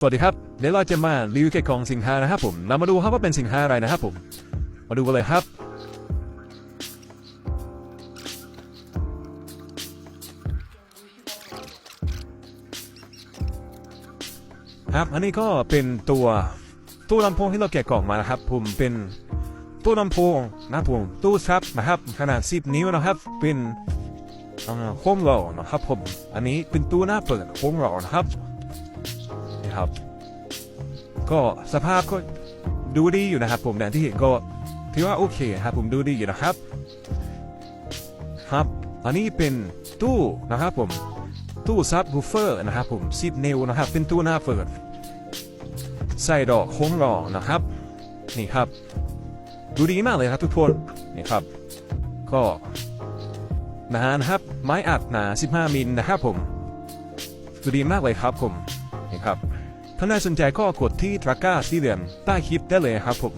สวัสดีครับเดี๋ยวเราจะมารีวิวเกี่ยวกับสินค้านะครับผมเรามาดูครับว่าเป็นสินค้าอะไรนะครับผม มาดูกันเลยครับ ครับอันนี้ก็เป็นตัวตู้ลำโพงที่เราแกะกล่องมานะครับ ผมเป็นตู้ลำโพงนะครับผมตู้ซับนะครับ ขนาด 10 นิ้วนะครับ เป็นโค้งหล่อนะครับผมอันนี้เป็นตู้หน้าเปิดโค้งหล่อนะครับ ครับ ก็สภาพก็ดูดีอยู่นะครับ ผมอย่ที่เห็นก็ถือว่าโอเคครับผมดูดีอยู่นะครับ ครับ อันนี้เป็นตู้นะครับผมตู้ซับบูฟเฟอร์นะครับผมซิดนิวนะครับ เป็นตู้หน้าเปิดใส่ดอกโค้งหล่อนะครับ นี่ครับ ดูดีมากเลยครับทุกคนนี่ครับ ก็หนานะครับ ไม้อัดหนา 15 มิลนะครับผมดูดีมากเลยครับผมนี่ครับ ถ้าน่าสนใจก็กดที่ตะกร้าสีเหลืองใต้คลิปได้เลยครับผม